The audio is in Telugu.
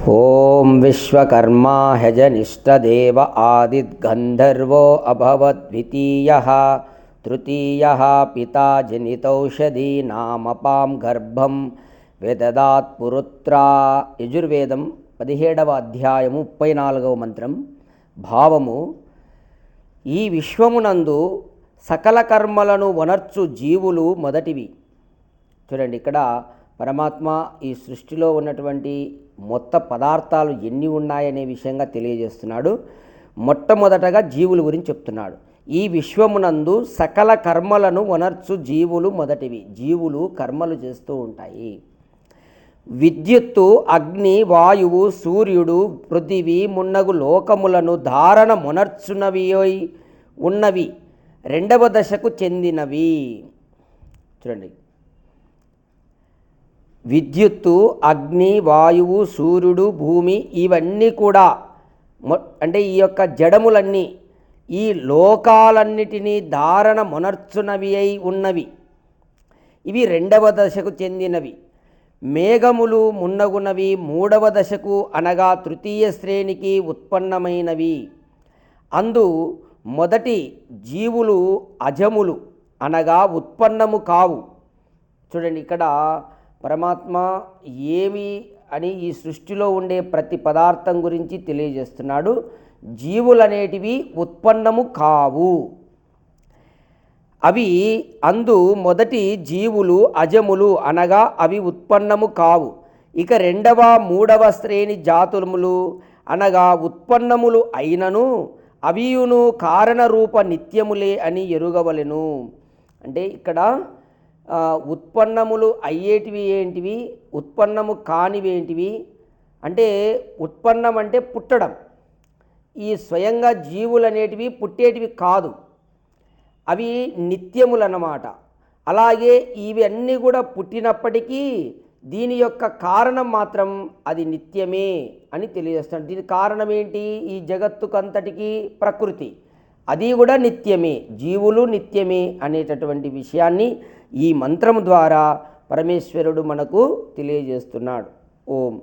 ॐ विश्वकर्मा ह्यजनिष्ठदेव आदिद्गन्धर्वो अभवद्वितीयः तृतीयः पिता జనితౌషధీనామపాం గర్భం వేదదాత్ పురుత్రా యజుర్వేదం పదిహేడవ అధ్యాయము ముప్పై నాలుగవ మంత్రం భావము ఈ విశ్వమునందు సకల కర్మలను వనర్చు జీవులు మొదటివి చూడండి ఇక్కడ పరమాత్మ ఈ సృష్టిలో ఉన్నటువంటి మొత్త పదార్థాలు ఎన్ని ఉన్నాయనే విషయంగా తెలియజేస్తున్నాడు. మొట్టమొదటగా జీవుల గురించి చెప్తున్నాడు. ఈ విశ్వమునందు సకల కర్మలను వనర్చు జీవులు మొదటివి. జీవులు కర్మలు చేస్తూ ఉంటాయి. విద్యుత్తు అగ్ని వాయువు సూర్యుడు పృథివీ మున్నగు లోకములను ధారణ మొనర్చునవి ఉన్నవి. రెండవ దశకు చెందినవి. చూడండి. విద్యుత్తు అగ్ని వాయువు సూర్యుడు భూమి ఇవన్నీ కూడా అంటే ఈ యొక్క జడములన్నీ ఈ లోకాలన్నిటినీ ధారణ మొనర్చునవి అయి ఉన్నవి. ఇవి రెండవ దశకు చెందినవి. మేఘములు మున్నగునవి మూడవ దశకు అనగా తృతీయ శ్రేణికి ఉత్పన్నమైనవి. అందు మొదటి జీవులు అజములు అనగా ఉత్పన్నము కావు. చూడండి ఇక్కడ పరమాత్మ ఏమి అని ఈ సృష్టిలో ఉండే ప్రతి పదార్థం గురించి తెలియజేస్తున్నాడు. జీవులనేటివి ఉత్పన్నము కావు. అవి అందు మొదటి జీవులు అజములు అనగా అవి ఉత్పన్నము కావు. ఇక రెండవ మూడవ శ్రేణి జాతులములు అనగా ఉత్పన్నములు అయినను అవియును కారణరూప నిత్యములే అని ఎరుగవలెను. అంటే ఇక్కడ ఉత్పన్నములు అయ్యేటివి ఏంటివి? ఉత్పన్నము కానివి ఏంటివి అంటే ఉత్పన్నం అంటే పుట్టడం. ఈ స్వయంగా జీవులు అనేటివి పుట్టేటివి కాదు. అవి నిత్యములన్నమాట. అలాగే ఇవి అన్నీ కూడా పుట్టినప్పటికీ దీని యొక్క కారణం మాత్రం అది నిత్యమే అని తెలియజేస్తాడు దీని కారణం ఏంటి ఈ జగత్తుకంతటికి ప్రకృతి. అది కూడా నిత్యమే. జీవులు నిత్యమే అనేటటువంటి విషయాన్ని ఈ మంత్రం ద్వారా పరమేశ్వరుడు మనకు తెలియజేస్తున్నాడు. ఓం.